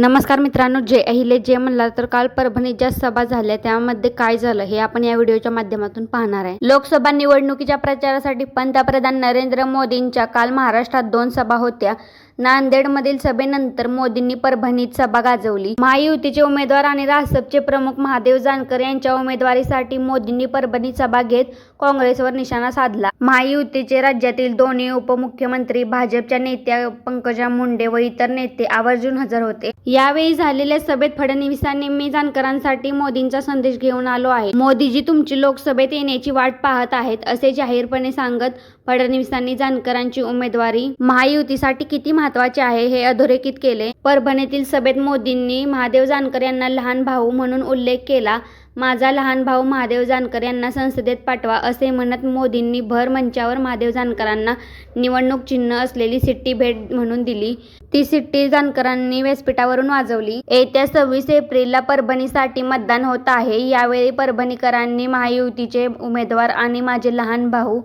नमस्कार मित्रांनो जे अहिले जे म्हणला तर काल परभणीत ज्या सभा झाल्या त्यामध्ये काय झालं हे आपण या व्हिडिओच्या माध्यमातून पाहणार आहे. लोकसभा निवडणुकीच्या प्रचारासाठी पंतप्रधान नरेंद्र मोदींच्या काल महाराष्ट्रात दोन सभा होत्या. नांदेडमधील सभेनंतर मोदींनी परभणीत सभा गाजवली. महायुतीचे उमेदवार आणि रासपचे प्रमुख महादेव जानकर यांच्या उमेदवारीसाठी मोदींनी परभणीत सभा घेत काँग्रेसवर निशाणा साधला. महायुतीचे राज्यातील दोन्ही उपमुख्यमंत्री भाजपच्या नेत्या पंकजा मुंडे व इतर नेते आवर्जून हजर होते. यावेळी झालेल्या सभेत फडणवीसांनी मी जानकरांसाठी मोदींचा संदेश घेऊन आलो आहे. मोदीजी तुमची लोकसभेत येण्याची वाट पाहत आहेत असे जाहीरपणे सांगत फडणवीसांनी जानकरांची उमेदवारी. महायुतीसाठी किती महत्त्वाचे आहे हे अधोरेखित केले. परभणीतील सभेत मोदींनी महादेव जानकर यांना लहान भाऊ म्हणून उल्लेख केला. माझा लहान भाऊ महादेव जानकर यांना संसदेत पाठवा असे म्हणत मोदींनी भर मंचावर महादेव जानकरांना निवडणूक चिन्ह असलेली सिट्टी भेट म्हणून दिली. ती सिट्टी जानकरांनी व्यासपीठावरून वाजवली. येत्या सव्वीस एप्रिलला परभणीसाठी मतदान होत आहे. यावेळी परभणीकरांनी महायुतीचे उमेदवार आणि माझे लहान भाऊ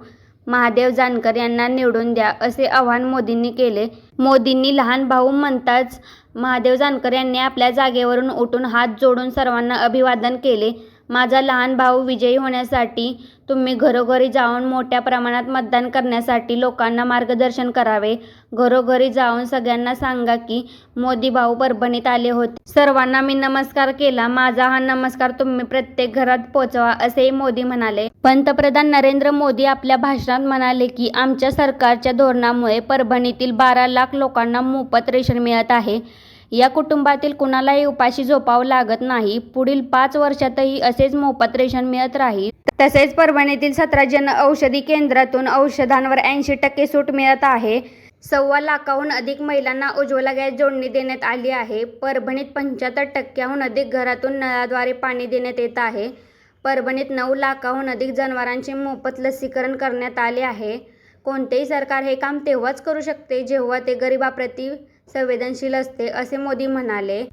महादेव जानकर यांना निवडून द्या असे आवाहन मोदींनी केले. मोदींनी लहान भाऊ म्हणताच महादेव जानकर यांनी आपल्या जागेवरून उठून हात जोडून सर्वांना अभिवादन केले. माझा लहान भाऊ विजयी होण्यासाठी तुम्ही घरोघरी जाऊन मोठ्या प्रमाणात मतदान करण्यासाठी लोकांना मार्गदर्शन करावे. घरोघरी जाऊन सगळ्यांना सांगा की मोदी भाऊ परभणीत आले होते. सर्वांना मी नमस्कार केला. माझा हा नमस्कार तुम्ही प्रत्येक घरात पोचवा असेही मोदी म्हणाले. पंतप्रधान नरेंद्र मोदी आपल्या भाषणात म्हणाले की आमच्या सरकारच्या धोरणामुळे परभणीतील बारा लाख लोकांना मोफत रेशन मिळत आहे. या कुटुंबातील कुणालाही उपाशी झोपावं लागत नाही. पुढील पाच वर्षातही असेच मोफत रेशन मिळत राहील. तसेच परभणीतील सतरा जन औषधी केंद्रातून औषधांवर ऐंशी टक्के सूट मिळत आहे. सव्वा लाखाहून अधिक महिलांना उज्ज्वला गॅस जोडणी देण्यात आली आहे. परभणीत पंच्याहत्तर टक्क्याहून अधिक घरातून नळाद्वारे पाणी देण्यात येत आहे. परभणीत नऊ लाखाहून अधिक जनावरांचे मोफत लसीकरण करण्यात आले आहे. कोणतेही सरकार हे काम तेव्हाच करू शकते जेव्हा ते गरिबाप्रती संवेदनशील असते असे मोदी म्हणाले.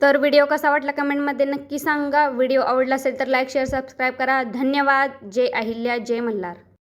तर व्हिडिओ कसा वाटला कमेंटमध्ये नक्की सांगा. व्हिडिओ आवडला असेल तर लाईक शेअर सबस्क्राईब करा. धन्यवाद. जय अहिल्या. जय मल्हार.